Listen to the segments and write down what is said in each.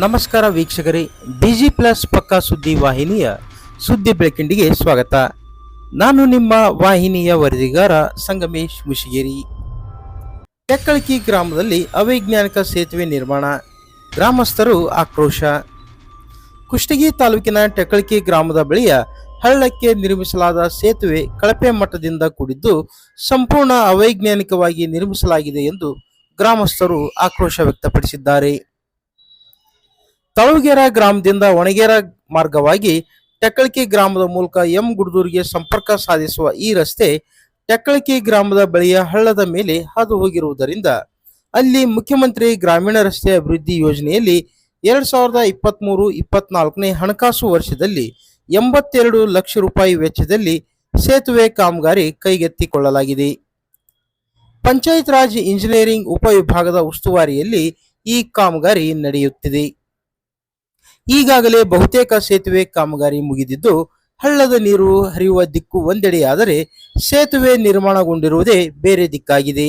ನಮಸ್ಕಾರ ವೀಕ್ಷಕರೇ busy plus ಪಕ್ಕಾ ಸುದ್ದಿ ವಾಹಿನಿಯ ಸುದ್ದಿ ಬೆಳಕಿಂಡಿಗೆ ಸ್ವಾಗತ. ನಾನು ನಿಮ್ಮ ವಾಹಿನಿಯ ವರದಿಗಾರ ಸಂಗಮೇಶ್ ಮುಷಿಗೇರಿ. ಟೆಕ್ಕಳಕಿ ಗ್ರಾಮದಲ್ಲಿ ಅವೈಜ್ಞಾನಿಕ ಸೇತುವೆ ನಿರ್ಮಾಣ, ಗ್ರಾಮಸ್ಥರು ಆಕ್ರೋಶ. ಕುಷ್ಟಗಿ ತಾಲೂಕಿನ ಟೆಕ್ಕಳಕಿ ಗ್ರಾಮದ ಬಳಿಯ ಹಳ್ಳಕ್ಕೆ ನಿರ್ಮಿಸಲಾದ ಸೇತುವೆ ಕಳಪೆ ಮಟ್ಟದಿಂದ ಕೂಡಿದ್ದು ಸಂಪೂರ್ಣ ಅವೈಜ್ಞಾನಿಕವಾಗಿ ನಿರ್ಮಿಸಲಾಗಿದೆ ಎಂದು ಗ್ರಾಮಸ್ಥರು ಆಕ್ರೋಶ ವ್ಯಕ್ತಪಡಿಸಿದ್ದಾರೆ. ತಳುಗೆರ ಗ್ರಾಮದಿಂದ ಒಣಗೇರ ಮಾರ್ಗವಾಗಿ ಟೆಕ್ಕಳಕಿ ಗ್ರಾಮದ ಮೂಲಕ ಎಂ ಗುಡ್ದೂರಿಗೆ ಸಂಪರ್ಕ ಸಾಧಿಸುವ ಈ ರಸ್ತೆ ಟೆಕ್ಕಳಕಿ ಗ್ರಾಮದ ಬಳಿಯ ಹಳ್ಳದ ಮೇಲೆ ಹಾದು ಹೋಗಿರುವುದರಿಂದ ಅಲ್ಲಿ ಮುಖ್ಯಮಂತ್ರಿ ಗ್ರಾಮೀಣ ರಸ್ತೆ ಅಭಿವೃದ್ಧಿ ಯೋಜನೆಯಲ್ಲಿ ಎರಡ್ ಸಾವಿರದ ಇಪ್ಪತ್ಮೂರು ಇಪ್ಪತ್ನಾಲ್ಕನೇ ಹಣಕಾಸು ವರ್ಷದಲ್ಲಿ ಎಂಬತ್ತೆರಡು ಲಕ್ಷ ರೂಪಾಯಿ ವೆಚ್ಚದಲ್ಲಿ ಸೇತುವೆ ಕಾಮಗಾರಿ ಕೈಗೆತ್ತಿಕೊಳ್ಳಲಾಗಿದೆ. ಪಂಚಾಯತ್ ರಾಜ್ ಇಂಜಿನಿಯರಿಂಗ್ ಉಪವಿಭಾಗದ ಉಸ್ತುವಾರಿಯಲ್ಲಿ ಈ ಕಾಮಗಾರಿ ನಡೆಯುತ್ತಿದೆ. ಈಗಾಗಲೇ ಬಹುತೇಕ ಸೇತುವೆ ಕಾಮಗಾರಿ ಮುಗಿದಿದ್ದು, ಹಳ್ಳದ ನೀರು ಹರಿಯುವ ದಿಕ್ಕು ಒಂದೆಡೆಯಾದರೆ ಸೇತುವೆ ನಿರ್ಮಾಣಗೊಂಡಿರುವುದೇ ಬೇರೆ ದಿಕ್ಕಾಗಿದೆ.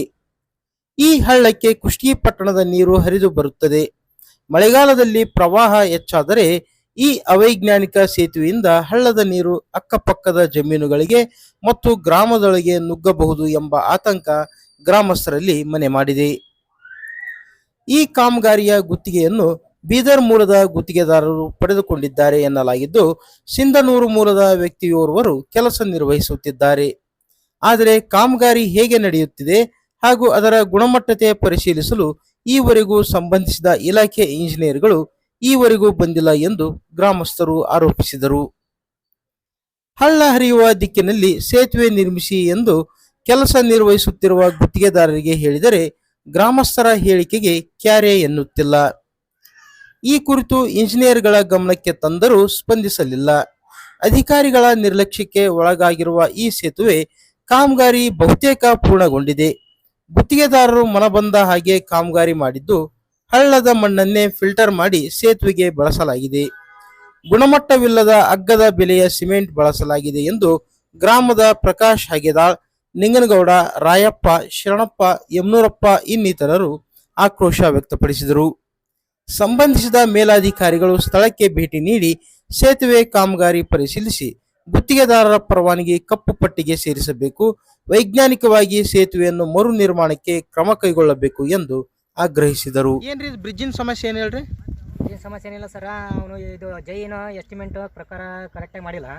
ಈ ಹಳ್ಳಕ್ಕೆ ಕುಷ್ಟಗಿ ಪಟ್ಟಣದ ನೀರು ಹರಿದು ಬರುತ್ತದೆ. ಮಳೆಗಾಲದಲ್ಲಿ ಪ್ರವಾಹ ಹೆಚ್ಚಾದರೆ ಈ ಅವೈಜ್ಞಾನಿಕ ಸೇತುವೆಯಿಂದ ಹಳ್ಳದ ನೀರು ಅಕ್ಕಪಕ್ಕದ ಜಮೀನುಗಳಿಗೆ ಮತ್ತು ಗ್ರಾಮದೊಳಗೆ ನುಗ್ಗಬಹುದು ಎಂಬ ಆತಂಕ ಗ್ರಾಮಸ್ಥರಲ್ಲಿ ಮನೆ ಮಾಡಿದೆ. ಈ ಕಾಮಗಾರಿಯ ಗುತ್ತಿಗೆಯನ್ನು ಬೀದರ್ ಮೂಲದ ಗುತ್ತಿಗೆದಾರರು ಪಡೆದುಕೊಂಡಿದ್ದಾರೆ ಎನ್ನಲಾಗಿದ್ದು, ಸಿಂಧನೂರು ಮೂಲದ ವ್ಯಕ್ತಿಯೋರ್ವರು ಕೆಲಸ ನಿರ್ವಹಿಸುತ್ತಿದ್ದಾರೆ. ಆದರೆ ಕಾಮಗಾರಿ ಹೇಗೆ ನಡೆಯುತ್ತಿದೆ ಹಾಗೂ ಅದರ ಗುಣಮಟ್ಟತೆ ಪರಿಶೀಲಿಸಲು ಈವರೆಗೂ ಸಂಬಂಧಿಸಿದ ಇಲಾಖೆ ಇಂಜಿನಿಯರ್ಗಳು ಈವರೆಗೂ ಬಂದಿಲ್ಲ ಎಂದು ಗ್ರಾಮಸ್ಥರು ಆರೋಪಿಸಿದರು. ಹಳ್ಳ ಹರಿಯುವ ದಿಕ್ಕಿನಲ್ಲಿ ಸೇತುವೆ ನಿರ್ಮಿಸಿ ಎಂದು ಕೆಲಸ ನಿರ್ವಹಿಸುತ್ತಿರುವ ಗುತ್ತಿಗೆದಾರರಿಗೆ ಹೇಳಿದರೆ ಗ್ರಾಮಸ್ಥರ ಹೇಳಿಕೆಗೆ ಕ್ಯಾರೆ ಎನ್ನುತ್ತಿಲ್ಲ. ಈ ಕುರಿತು ಇಂಜಿನಿಯರ್ಗಳ ಗಮನಕ್ಕೆ ತಂದರೂ ಸ್ಪಂದಿಸಲಿಲ್ಲ. ಅಧಿಕಾರಿಗಳ ನಿರ್ಲಕ್ಷ್ಯಕ್ಕೆ ಒಳಗಾಗಿರುವ ಈ ಸೇತುವೆ ಕಾಮಗಾರಿ ಬಹುತೇಕ ಪೂರ್ಣಗೊಂಡಿದೆ. ಗುತ್ತಿಗೆದಾರರು ಮನಬಂದ ಹಾಗೆ ಕಾಮಗಾರಿ ಮಾಡಿದ್ದು ಹಳ್ಳದ ಮಣ್ಣನ್ನೇ ಫಿಲ್ಟರ್ ಮಾಡಿ ಸೇತುವೆಗೆ ಬಳಸಲಾಗಿದೆ. ಗುಣಮಟ್ಟವಿಲ್ಲದ ಅಗ್ಗದ ಬೆಲೆಯ ಸಿಮೆಂಟ್ ಬಳಸಲಾಗಿದೆ ಎಂದು ಗ್ರಾಮದ ಪ್ರಕಾಶ್ ಹಾಗೆದಾಳ್, ನಿಂಗನಗೌಡ, ರಾಯಪ್ಪ, ಶರಣಪ್ಪ, ಯಮನೂರಪ್ಪ ಇನ್ನಿತರರು ಆಕ್ರೋಶ ವ್ಯಕ್ತಪಡಿಸಿದರು. ಸಂಬಂಧಿಸಿದ ಮೇಲಾಧಿಕಾರಿಗಳು ಸ್ಥಳಕ್ಕೆ ಭೇಟಿ ನೀಡಿ ಸೇತುವೆ ಕಾಮಗಾರಿ ಪರಿಶೀಲಿಸಿ ಗುತ್ತಿಗೆದಾರರ ಪರವಾನಗಿ ಕಪ್ಪು ಪಟ್ಟಿಗೆ ಸೇರಿಸಬೇಕು ವೈಜ್ಞಾನಿಕವಾಗಿ ಸೇತುವೆಯನ್ನು ಮರು ನಿರ್ಮಾಣಕ್ಕೆ ಕ್ರಮ ಕೈಗೊಳ್ಳಬೇಕು ಎಂದು ಆಗ್ರಹಿಸಿದರು. ಏನ್ರಿ ಬ್ರಿಡ್ಜಿನ ಸಮಸ್ಯೆ ಏನ್ ಹೇಳ್ರಿ? ಏನು ಸಮಸ್ಯೆ ಏನಿಲ್ಲ ಸರ್ ಅವನು ಇದು ಜೈನ ಎಸ್ಟಿಮೇಟ್ ಪ್ರಕಾರ ಕರೆಕ್ಟಾಗಿ ಮಾಡಿಲ್ಲ.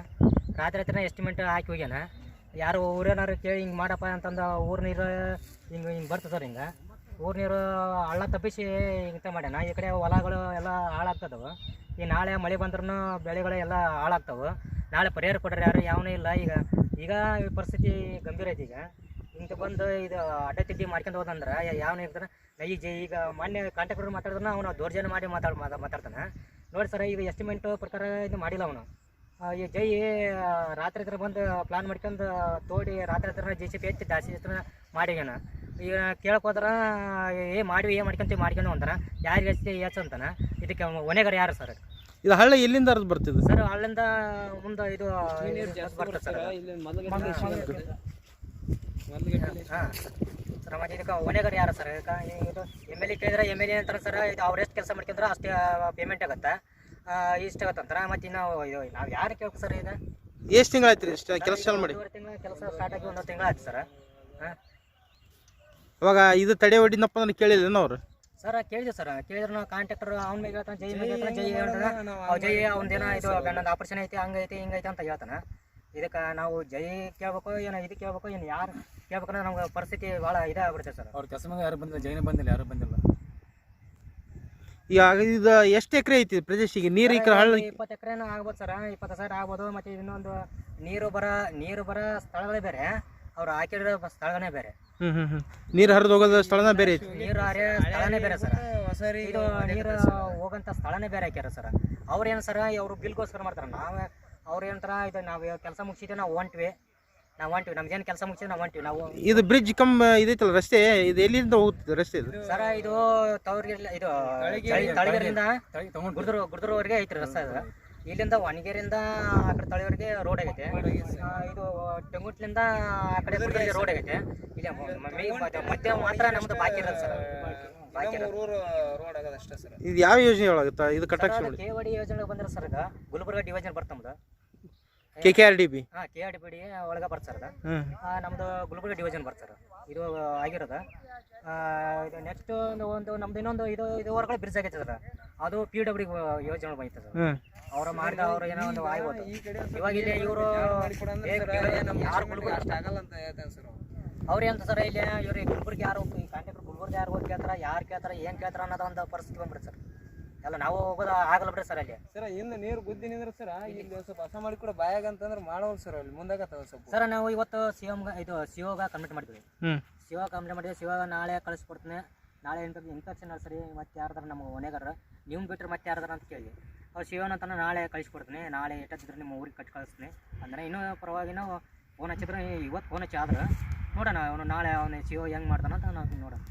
ರಾತ್ರಿ ಹತ್ರ ಎಸ್ಟಿಮೇಟ್ ಹಾಕಿ ಹೋಗ್ಯಾನ. ಯಾರು ಊರೇನಾರು ಕೇಳಿ ಹಿಂಗೆ ಮಾಡಪ್ಪ ಅಂತಂದು ಊರ್ನೀರು ಹಿಂಗೆ ಹಿಂಗೆ ಬರ್ತದೆ ಸರ್ ಹಿಂಗೆ. ಊರ ನೀರು ಹಳ್ಳ ತಪ್ಪಿಸಿ ಇಂಥ ಮಾಡ್ಯಾನ. ಈ ಕಡೆ ಹೊಲಗಳು ಎಲ್ಲ ಹಾಳಾಗ್ತದವು. ಈ ನಾಳೆ ಮಳೆ ಬಂದ್ರೂ ಬೆಳೆಗಳು ಎಲ್ಲ ಹಾಳಾಗ್ತವೆ. ನಾಳೆ ಪರಿಹಾರ ಕೊಡ್ರಿ ಯಾರು ಯಾವನೂ ಇಲ್ಲ. ಈಗ ಈಗ ಪರಿಸ್ಥಿತಿ ಗಂಭೀರ ಐತಿ ಈಗ. ಇಂತ ಬಂದು ಇದು ಅಡ್ಡ ತಿಡ್ಡಿ ಮಾಡ್ಕೊಂಡು ಹೋದಂದ್ರೆ ಯಾವನು ಇರ್ತಾರೆ ಜೆ- ಈಗ ಮೊನ್ನೆ ಕಾಂಟ್ಯಾಕ್ಟರ್ ಮಾತಾಡಿದ್ರೆ ಅವನು ದೌರ್ಜನ್ಯ ಮಾಡಿ ಮಾತಾಡ್ ಮಾತಾಡ್ತಾನ. ನೋಡಿ ಸರ್, ಈಗ ಎಸ್ಟಿಮೇಟ್ ಪ್ರಕಾರ ಇದು ಮಾಡಿಲ್ಲ ಅವನು. ಈ ಜೈ ರಾತ್ರಿ ಹತ್ರ ಬಂದು ಪ್ಲಾನ್ ಮಾಡ್ಕೊಂಡು ತೋಡಿ ರಾತ್ರಿ ಹತ್ರ ಜೆ ಸಿ ಪಿ ಹೆಚ್ಚಿ ಜಾಸ್ತಿ ಮಾಡ್ಯಾನ ಈಗ ಕೇಳಕ್ ಹೋದ್ರ ಏ ಮಾಡಿವಿ ಏನ್ ಮಾಡ್ಕೊಂತೀವಿ ಮಾಡ್ಕೊಂಡು ಅಂತಾರ. ಯಾರು ಹೆಚ್ಚಿ ಹೆಚ್ಚು ಅಂತಾನ. ಇದಕ್ಕೆ ಹೊಣೆಗಾರ ಯಾರು ಸರ್? ಇದು ಹಳ್ಳ ಇಲ್ಲಿಂದ ಅರ್ದು ಬರ್ತಿದೆ ಸರ್ ಅಲ್ಲಿಂದ ಮುಂದೆ ಇದು ಬರ್ತದೆ ಸರ್. ಹಾಂ ಸರ್. ಮತ್ತೆ ಇದಕ್ಕೆ ಹೊಣೆಗಾರ ಯಾರು ಸರ್? ಇದು ಎಂ ಎಲ್ ಎ ಕೇಳಿದ್ರೆ ಎಂ ಎಲ್ ಎ ಅಂತಾರೆ ಸರ್. ಇದು ಅವ್ರು ಎಷ್ಟು ಕೆಲಸ ಮಾಡ್ಕೊಂಡ್ರೆ ಅಷ್ಟೇ ಪೇಮೆಂಟ್ ಆಗುತ್ತೆ? ಇಷ್ಟ ಆಗತ್ತಂತಾರೆ ಮತ್ತು ನಾವು ಇದು ನಾವು ಯಾರು ಕೇಳ್ಬೇಕು ಸರ್ ಇದು ಎಷ್ಟು ತಿಂಗಳಾಯ್ತು ರೀ ಕೆಲಸ ಚಾಲು ಮಾಡಿ. ತಿಂಗಳ ಕೆಲಸ ಸ್ಟಾರ್ಟ್ ಆಗಿ ಒಂದು ತಿಂಗಳು ಆಯ್ತು ಸರ್. ಹಾಂ. ಅವಾಗ ಇದು ತಡೆ ಹೊಡಿದ್ನಪ್ಪ ಅಂದ್ರೆ ಕೇಳಿಲ್ಲ ಅವ್ರು? ಸರ್ ಕೇಳಿದೆ ಸರ್. ಕೇಳಿದ್ರು ನಾವು ಕಾಂಟ್ಯಾಕ್ಟರ್ ಅವ್ನ ಮೇಲೆ ಹೇಳ್ತಾನೆ ಜೈ ಮೇಲೆ ಹೇಳ್ತಾನೆ ಜೈ ಹೇಳ್ತಾನೆ. ಅವ್ ಜೈ ಅವ್ನದೇನ ಇದು ನಂದು ಆಪರೇಷನ್ ಐತಿ ಹಂಗೈತಿ ಹಿಂಗೈತಿ ಅಂತ ಹೇಳ್ತಾನೆ. ಇದಕ್ಕೆ ನಾವು ಜೈ ಕೇಳ್ಬೇಕು ಏನೋ ಇದು ಕೇಳ್ಬೇಕು ಏನು ಯಾರು ಕೇಳ್ಬೇಕಂದ್ರೆ ನಮ್ಗೆ ಪರಿಸ್ಥಿತಿ ಭಾಳ ಇದಾಗ್ಬಿಡುತ್ತೆ ಸರ್. ಅವ್ರ ಕೆಲಸ ಯಾರು ಬಂದಿಲ್ಲ ಜೈನ ಬಂದಿಲ್ಲ ಯಾರು ಬಂದಿಲ್ಲ. ಈಗ ಇದು ಎಷ್ಟು ಎಕರೆ ಐತಿ ಪ್ರದೇಶಿಗೆ ನೀರು ಈ ಕಡೆ ಹಳ್ಳ ಇಪ್ಪತ್ತು ಎಕರೆನೂ ಆಗ್ಬೋದು ಸರ್. ಇಪ್ಪತ್ತು ಸಾವಿರ ಆಗ್ಬೋದು ಮತ್ತು ಇನ್ನೊಂದು ನೀರು ಬರ ನೀರು ಬರೋ ಸ್ಥಳಗಳೇ ಬೇರೆ. ಅವ್ರು ಹಾಕಿರೋ ಸ್ಥಳನೇ ಬೇರೆ. ಹ್ಮ್ ಹ್ಮ್ ಹ್ಮ್. ನೀರು ಹರಿದು ಹೋಗೋದ ಸ್ಥಳನೇ ಬೇರೆ ಐತಿ. ನೀರು ಹರಿಯೋ ಸ್ಥಳನೇ ಬೇರೆ ಸರ್. ಇದು ನೀರು ಹೋಗಂತ ಸ್ಥಳನೇ ಬೇರೆ ಹಾಕ್ಯಾರ ಸರ್. ಅವ್ರೇನು ಏನು ಸರ್ ಅವರು ಬಿಲ್ಗೋಸ್ಕರ ಮಾಡ್ತಾರೆ. ನಾವು ಅವ್ರು ಏನಂತಾರ ಇದು ನಾವು ಕೆಲಸ ಮುಗಿಸಿದ್ರೆ ನಾವು ಹೊಂಟ್ವಿ. ನಾವು ಹೊಂಟ್ವಿ. ನಮ್ಗೇನು ಕೆಲಸ ಮುಗಿಸಿದ್ರೆ ನಾವು ಹೊಂಟ್ವಿ. ನಾವು ಇದು ಬ್ರಿಡ್ಜ್ ಕಮ್ ಇದೈತಲ್ಲ ರಸ್ತೆ ಇದು ಎಲ್ಲಿಂದ ಹೋಗುತ್ತೆ ರಸ್ತೆ ಇದು? ಸರ್ ಇದು ತವರಿಗೆ ಇದು ತಳಿಗರಿಂದ ತಳಿ ತಗೊಂಡು ಗುಡ್ದರು ಗುಡ್ದರವರೆಗೆ ಐತ್ರಿ ರಸ್ತೆ ಇದು ಇಲ್ಲಿಂದ ಒಣಗೇರಿಂದ ಆ ಕಡೆ ತಳಿಯವರೆಗೆ ರೋಡ್ ಆಗೈತೆ. ಇದು ಟೆಂಗುಟ್ಲಿಂದ ಆ ಕಡೆ ರೋಡ್ ಆಗೈತೆ. ಇಲ್ಲಿ ಮತ್ತೆ ಮ- ಮೇ- ಮಧ್ಯ ಮಾತ್ರ ನಮ್ದು ಬಾಕಿ ಇರೋದು ಸರ್. ಬಾಕಿ ರೋಡ್ ಆಗೋದು ಅಷ್ಟೇ ಸರ್. ಇದು ಯಾವ ಯೋಜನೆ ಒಳಗುತ್ತಾ ಇದು ಕಟ್ಟಕ್ಕೆ ಕೇವಡಿ ಯೋಜನೆ ಬಂದ್ರೆ ಸರ್ ಇದು Gulbarga division ಬರ್ತಮ್ದು K K R D B ಹಾಂ K R D B D ಒಳಗೆ ಬರ್ತ ಸರ್ ಅದು. ಹ್ಞೂ ಆ, ನಮ್ದು ಗುಲ್ಬರ್ಗ ಡಿವಿಷನ್ ಬರ್ತಾರೆ ಇದು ಆಗಿರೋದು. ಇದು ನೆಕ್ಸ್ಟ್ ಒಂದು ಒಂದು ನಮ್ದು ಇನ್ನೊಂದು ಇದು ಇದು ಹೊರಗಡೆ ಬ್ರಿಡ್ಜ್ ಆಗೈತೆ ಸರ್ ಅದು ಪಿ ಡಬ್ಲ್ಯೂ ಯೋಜನೆ ಬಂದಿತ್ತು ಸರ್ ಹ್ಞೂ ಅವ್ರು ಮಾಡಿದ ಅವ್ರು ಏನೋ ಒಂದು ಆಯ್ತು ಇವಾಗ ಇಲ್ಲಿ ಇವರು ಯಾರು ಗುಲ್ಬರ್ಗ ಅಷ್ಟು ಆಗಲ್ಲ ಅಂತ ಹೇಳ್ತಾರೆ ಸರ್ ಅವ್ರು. ಇಲ್ಲಿ ಇವ್ರು ಗುಲ್ಬರ್ಗ ಯಾರು ಕಾಂಟ್ಯಾಕ್ಟ್ ಗುಲ್ಬರ್ಗ ಯಾರು ಹೋಗಿ ಕೇಳ್ತಾರ ಯಾರು ಕೇಳ್ತಾರ ಏನು ಕೇಳ್ತಾರ ಅನ್ನೋದು ಒಂದು ಪರಿಸ್ಥಿತಿ ಬಂದ್ಬಿಡುತ್ತೆ ಸರ್. ಎಲ್ಲ ನಾವು ಹೋಗೋದ ಆಗಲ್ಲ ಬಿಡ್ರಿ ಸರ್ ಅಲ್ಲಿ. ಸರ್ ಇನ್ನು ನೀರು ಗುದ್ದಿ ನಿಂದ್ರೆ ಸರ್ ಇಲ್ಲಿ ಸ್ವಲ್ಪ ಹಸ ಮಾಡಿ ಕೂಡ ಬಾಯಾಗ ಅಂತಂದ್ರೆ ಮಾಡವಲ್ ಸರ್ ಅಲ್ಲಿ ಮುಂದಾಗತ್ತವ ಸ್ವಲ್ಪ. ಸರ್ ನಾವು ಇವತ್ತು ಸಿ ಎಂ ಇದು ಸಿ ಒಗ ಕಂಪ್ಲೀಟ್ ಮಾಡಿದ್ವಿ. ಹ್ಞೂ ಶಿವ ಕಂಪ್ಲೀಟ್ ಮಾಡಿದ್ವಿ ಶಿವ ನಾಳೆ ಕಳಿಸ್ಕೊಡ್ತೀನಿ. ನಾಳೆ ಇನ್ಫೆಕ್ ಇನ್ಫೆಕ್ಷನ್ ಸರಿ ಮತ್ತೆ ಯಾರ್ದಾರ ನಮ್ಮ ಹೊಣೆಗಾರ ನೀವು ಬಿಟ್ಟರೆ ಮತ್ತೆ ಯಾರ್ದಾರ ಅಂತ ಕೇಳಿ. ಅವ್ರು ಶಿವನ ಅಂತ ನಾಳೆ ಕಳಿಸ್ಕೊಡ್ತೀನಿ ನಾಳೆ ಎಷ್ಟಿದ್ರೆ ನಿಮ್ಮ ಊರಿಗೆ ಕಟ್ಟಿ ಕಳಿಸ್ತೀನಿ. ಅಂದರೆ ಇನ್ನೂ ಪರವಾಗಿ ನಾವು ಫೋನ್ ಹಚ್ಚಿದ್ರೆ ಇವತ್ತು ಫೋನ್ ಹಚ್ಚಿ ಆದ್ರೆ ನೋಡೋಣ ಅವನು ನಾಳೆ ಅವನು ಶಿವ ಹೆಂಗೆ ಮಾಡ್ತಾನಂತ ನಾವು ನೋಡೋಣ.